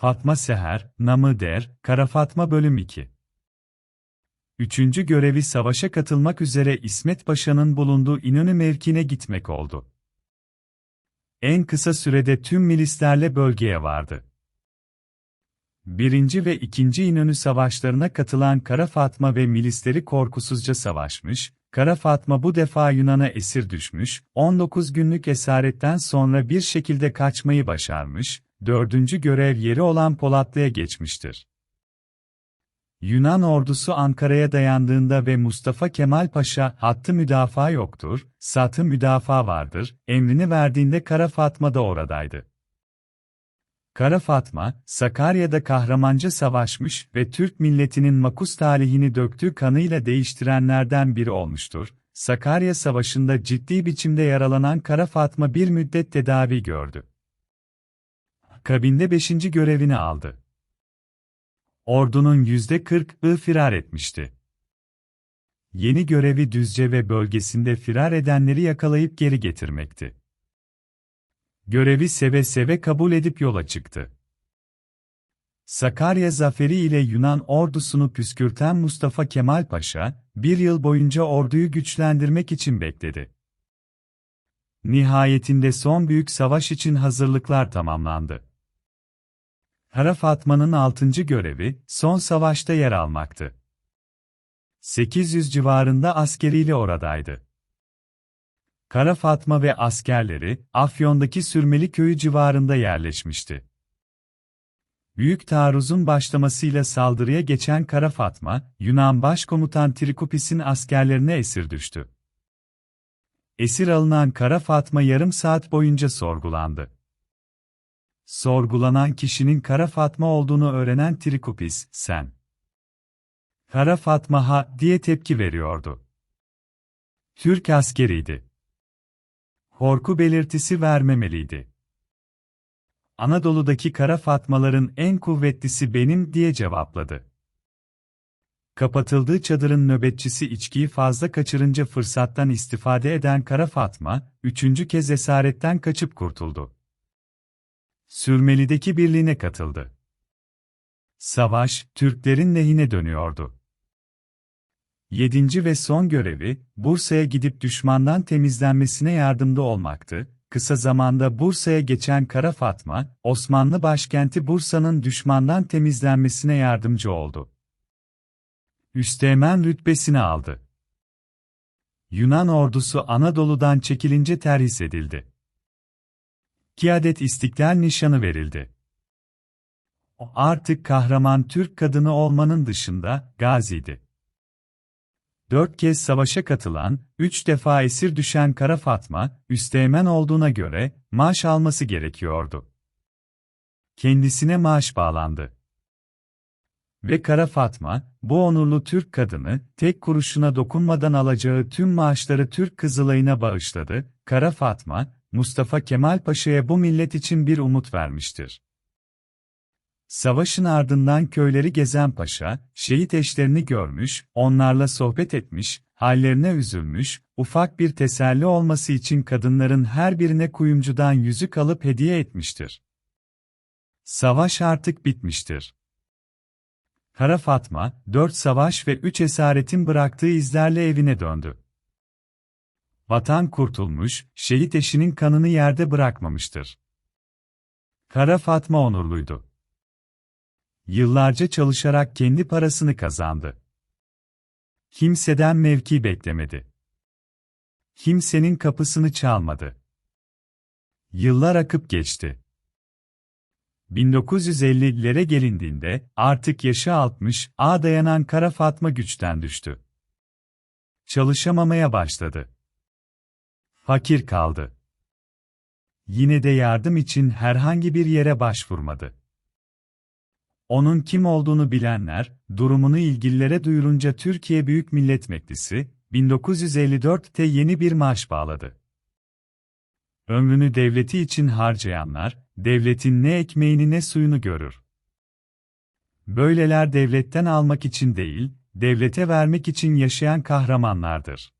Fatma Seher, Namı Der, Kara Fatma Bölüm 2 Üçüncü görevi savaşa katılmak üzere İsmet Paşa'nın bulunduğu İnönü mevkine gitmek oldu. En kısa sürede tüm milislerle bölgeye vardı. Birinci ve ikinci İnönü savaşlarına katılan Kara Fatma ve milisleri korkusuzca savaşmış, Kara Fatma bu defa Yunan'a esir düşmüş, 19 günlük esaretten sonra bir şekilde kaçmayı başarmış, dördüncü görev yeri olan Polatlı'ya geçmiştir. Yunan ordusu Ankara'ya dayandığında ve Mustafa Kemal Paşa hattı müdafaa yoktur, satı müdafaa vardır, emrini verdiğinde Kara Fatma da oradaydı. Kara Fatma, Sakarya'da kahramanca savaşmış ve Türk milletinin makus tarihini döktüğü kanıyla değiştirenlerden biri olmuştur. Sakarya Savaşı'nda ciddi biçimde yaralanan Kara Fatma bir müddet tedavi gördü. Kabinde 5. görevini aldı. Ordunun %40'ı firar etmişti. Yeni görevi Düzce ve bölgesinde firar edenleri yakalayıp geri getirmekti. Görevi seve seve kabul edip yola çıktı. Sakarya zaferi ile Yunan ordusunu püskürten Mustafa Kemal Paşa, bir yıl boyunca orduyu güçlendirmek için bekledi. Nihayetinde son büyük savaş için hazırlıklar tamamlandı. Kara Fatma'nın 6. görevi, son savaşta yer almaktı. 800 civarında askeriyle oradaydı. Kara Fatma ve askerleri, Afyon'daki Sürmeli köyü civarında yerleşmişti. Büyük taarruzun başlamasıyla saldırıya geçen Kara Fatma, Yunan Başkomutan Trikopis'in askerlerine esir düştü. Esir alınan Kara Fatma yarım saat boyunca sorgulandı. Sorgulanan kişinin Kara Fatma olduğunu öğrenen Trikopis, sen. Kara Fatma ha diye tepki veriyordu. Türk askeriydi. Korku belirtisi vermemeliydi. Anadolu'daki Kara Fatmaların en kuvvetlisi benim diye cevapladı. Kapatıldığı çadırın nöbetçisi içkiyi fazla kaçırınca fırsattan istifade eden Kara Fatma, üçüncü kez esaretten kaçıp kurtuldu. Sürmeli'deki birliğine katıldı. Savaş, Türklerin lehine dönüyordu. Yedinci ve son görevi, Bursa'ya gidip düşmandan temizlenmesine yardımda olmaktı. Kısa zamanda Bursa'ya geçen Kara Fatma, Osmanlı başkenti Bursa'nın düşmandan temizlenmesine yardımcı oldu. Üsteğmen rütbesini aldı. Yunan ordusu Anadolu'dan çekilince terhis edildi. İki adet istiklal nişanı verildi. O artık kahraman Türk kadını olmanın dışında, gaziydi. Dört kez savaşa katılan, üç defa esir düşen Kara Fatma, üsteğmen olduğuna göre, maaş alması gerekiyordu. Kendisine maaş bağlandı. Ve Kara Fatma, bu onurlu Türk kadını, tek kuruşuna dokunmadan alacağı tüm maaşları Türk Kızılayına bağışladı. Kara Fatma, Mustafa Kemal Paşa'ya bu millet için bir umut vermiştir. Savaşın ardından köyleri gezen paşa, şehit eşlerini görmüş, onlarla sohbet etmiş, hallerine üzülmüş, ufak bir teselli olması için kadınların her birine kuyumcudan yüzük alıp hediye etmiştir. Savaş artık bitmiştir. Kara Fatma, dört savaş ve üç esaretin bıraktığı izlerle evine döndü. Vatan kurtulmuş, şehit eşinin kanını yerde bırakmamıştır. Kara Fatma onurluydu. Yıllarca çalışarak kendi parasını kazandı. Kimseden mevki beklemedi. Kimsenin kapısını çalmadı. Yıllar akıp geçti. 1950'lere gelindiğinde artık yaşı 60, a dayanan Kara Fatma güçten düştü. Çalışamamaya başladı. Fakir kaldı. Yine de yardım için herhangi bir yere başvurmadı. Onun kim olduğunu bilenler, durumunu ilgililere duyurunca Türkiye Büyük Millet Meclisi, 1954'te yeni bir maaş bağladı. Ömrünü devleti için harcayanlar, devletin ne ekmeğini ne suyunu görür. Böyleler devletten almak için değil, devlete vermek için yaşayan kahramanlardır.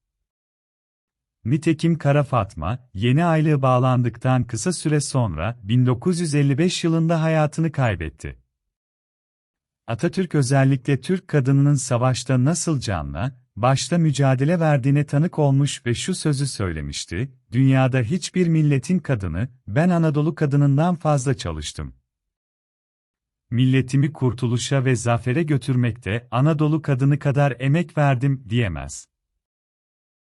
Nitekim Kara Fatma, yeni aylığı bağlandıktan kısa süre sonra 1955 yılında hayatını kaybetti. Atatürk özellikle Türk kadınının savaşta nasıl canla, başta mücadele verdiğine tanık olmuş ve şu sözü söylemişti, dünyada hiçbir milletin kadını, ben Anadolu kadınından fazla çalıştım. Milletimi kurtuluşa ve zafere götürmekte Anadolu kadını kadar emek verdim diyemez.